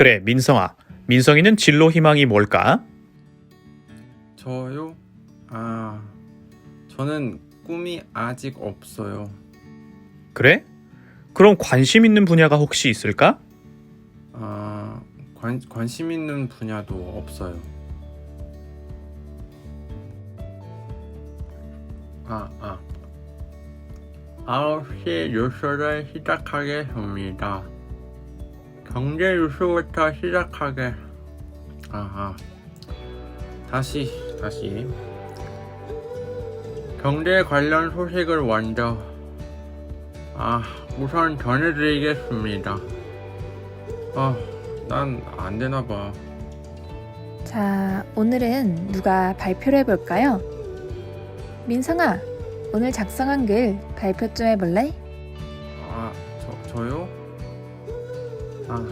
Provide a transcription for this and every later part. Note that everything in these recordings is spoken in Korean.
그래, 민성아. 민성이는 진로 희망이 뭘까? 저요? 아, 저는 꿈이 아직 없어요. 그래? 그럼 관심 있는 분야가 혹시 있을까? 아, 관, 관심 있는 분야도 없어요. 아, 아. 9시 뉴스를 시작하겠습니다. 경제 뉴스부터 시작하게. 아하. 다시, 다시. 경제 관련 소식을 먼저. 아, 우선 전해드리겠습니다. 아, 난 안 되나 봐. 자, 오늘은 누가 발표를 해볼까요? 민성아, 오늘 작성한 글 발표 좀 해볼래? 아, 저, 저요? 아.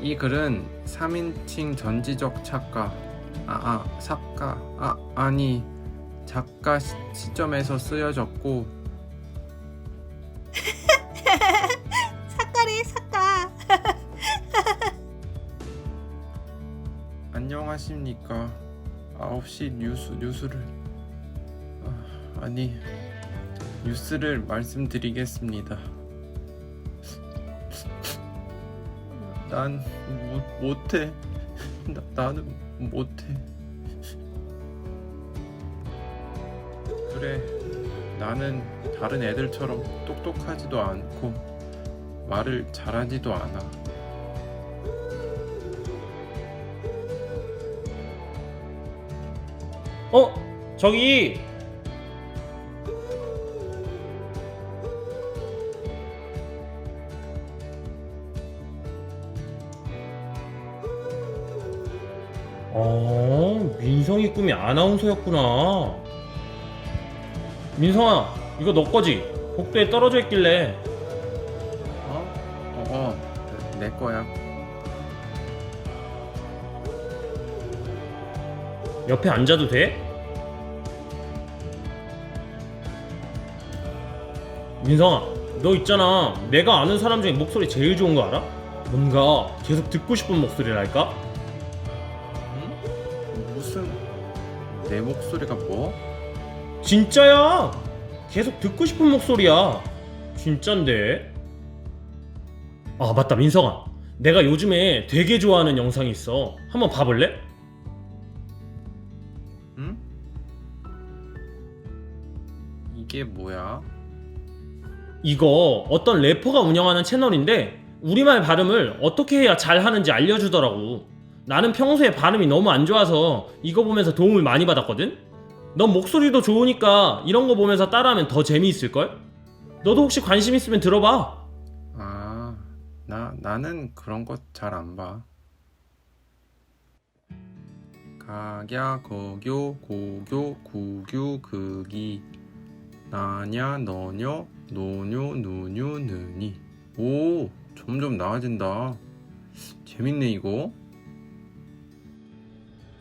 이 글은 3인칭 전지적 작가, 아, 아, 작가, 아, 아니, 작가 시, 시점에서 쓰여졌고, 사과래 사과 안녕하십니까. 9시 뉴스, 뉴스를, 아, 아니, 뉴스를 말씀드리겠습니다. 난 못, 못해. 나, 나는 못해. 그래, 나는 다른 애들처럼 똑똑하지도 않고 말을 잘하지도 않아. 어? 저기 어, 민성이 꿈이 아나운서였구나. 민성아, 이거 너 거지? 복도에 떨어져 있길래. 어? 어, 어, 내 거야. 옆에 앉아도 돼? 민성아, 너 있잖아. 내가 아는 사람 중에 목소리 제일 좋은 거 알아? 뭔가 계속 듣고 싶은 목소리랄까? 내 목소리가 뭐? 진짜야! 계속 듣고 싶은 목소리야. 진짠데? 아, 맞다, 민성아. 내가 요즘에 되게 좋아하는 영상이 있어. 한번 봐볼래? 응? 이게 뭐야? 이거 어떤 래퍼가 운영하는 채널인데 우리말 발음을 어떻게 해야 잘 하는지 알려주더라고. 나는 평소에 발음이 너무 안 좋아서 이거 보면서 도움을 많이 받았거든? 넌 목소리도 좋으니까 이런 거 보면서 따라하면 더 재미있을걸? 너도 혹시 관심 있으면 들어봐. 아, 나 나는 그런 것 잘 안 봐. 가갸 거교 고교 구규 극이 나냐 너녀 노뇨 누뇨 느니 오 점점 나아진다 재밌네 이거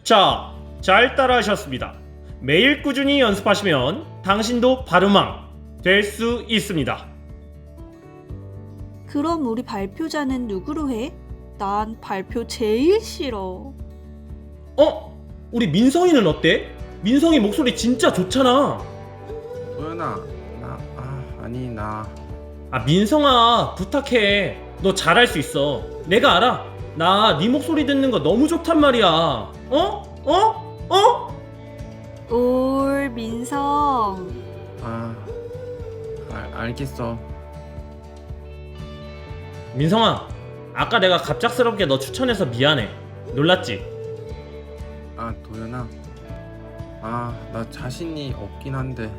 자, 잘 따라하셨습니다. 매일 꾸준히 연습하시면 당신도 발음왕 될 수 있습니다. 그럼 우리 발표자는 누구로 해? 난 발표 제일 싫어 어? 우리 민성이는 어때? 민성이 목소리 진짜 좋잖아. 도연아 나 아 아니 나 아 민성아 부탁해 너 잘할 수 있어 내가 알아 나 네 목소리 듣는 거 너무 좋단 말이야 어? 어? 어? 올 민성 아, 알, 알겠어. 민성아 아까 내가 갑작스럽게 너 추천해서 미안해 놀랐지? 아, 도연아. 아, 나 자신이 없긴 한데.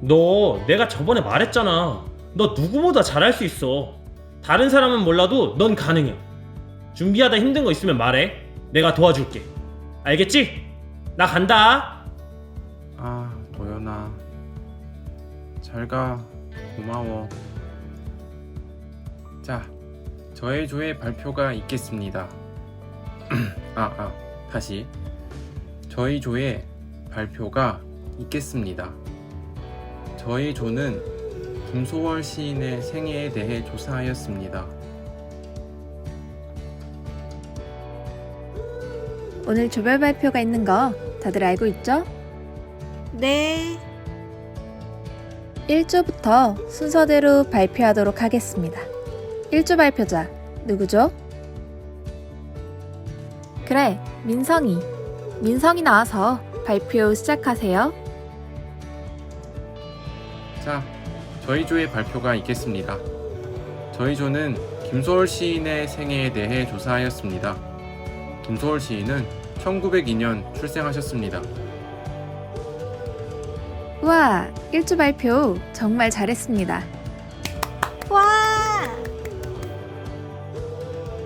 너 내가 저번에 말했잖아 너 누구보다 잘할 수 있어 다른 사람은 몰라도 넌 가능해 준비하다 힘든 거 있으면 말해 내가 도와줄게 알겠지? 나 간다 아, 도연아. 잘 가. 고마워. 자, 저의 조의 발표가 있겠습니다. 아, 아, 다시. 저희 조의 발표가 있겠습니다. 저희 조는 금소월 시인의 생애에 대해 조사하였습니다. 오늘 조별 발표가 있는 거 다들 알고 있죠? 네. 1주부터 순서대로 발표하도록 하겠습니다. 1주 발표자 누구죠? 그래, 민성이. 민성이 나와서 발표 시작하세요. 자, 저희 조의 발표가 있겠습니다. 저희 조는 김소월 시인의 생애에 대해 조사하였습니다. 김소월 시인은 1902년 출생하셨습니다. 우와, 1조 발표 정말 잘했습니다. 와!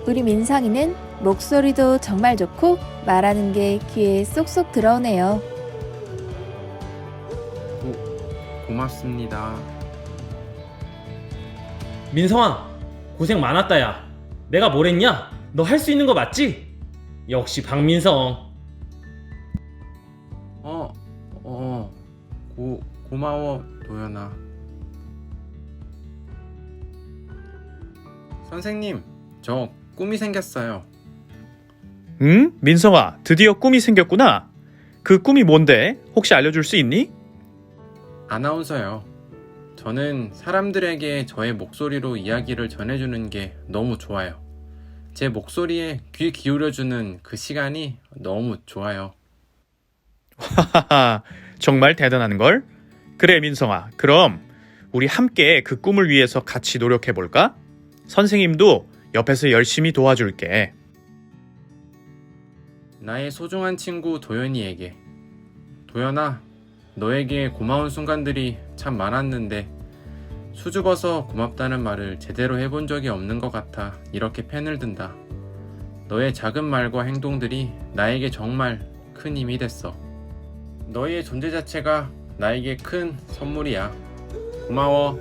우리 민성이는 목소리도 정말 좋고 말하는 게 귀에 쏙쏙 들어오네요. 고맙습니다. 민성아 고생 많았다 야 내가 뭘 했냐? 너 할 수 있는 거 맞지? 역시 박민성 어, 어, 고, 고마워, 도연아. 선생님, 저 꿈이 생겼어요. 응? 민성아, 드디어 꿈이 생겼구나. 그 꿈이 뭔데? 혹시 알려줄 수 있니? 아나운서요. 저는 사람들에게 저의 목소리로 이야기를 전해주는 게 너무 좋아요. 제 목소리에 귀 기울여주는 그 시간이 너무 좋아요. 하하, 정말 대단한 걸. 그래, 민성아. 그럼 우리 함께 그 꿈을 위해서 같이 노력해 볼까? 선생님도 옆에서 열심히 도와줄게. 나의 소중한 친구 도연이에게. 도연아, 너에게 고마운 순간들이 참 많았는데, 수줍어서 고맙다는 말을 제대로 해본 적이 없는 것 같아 이렇게 펜을 든다. 너의 작은 말과 행동들이 나에게 정말 큰 힘이 됐어. 너의 존재 자체가 나에게 큰 선물이야. 고마워.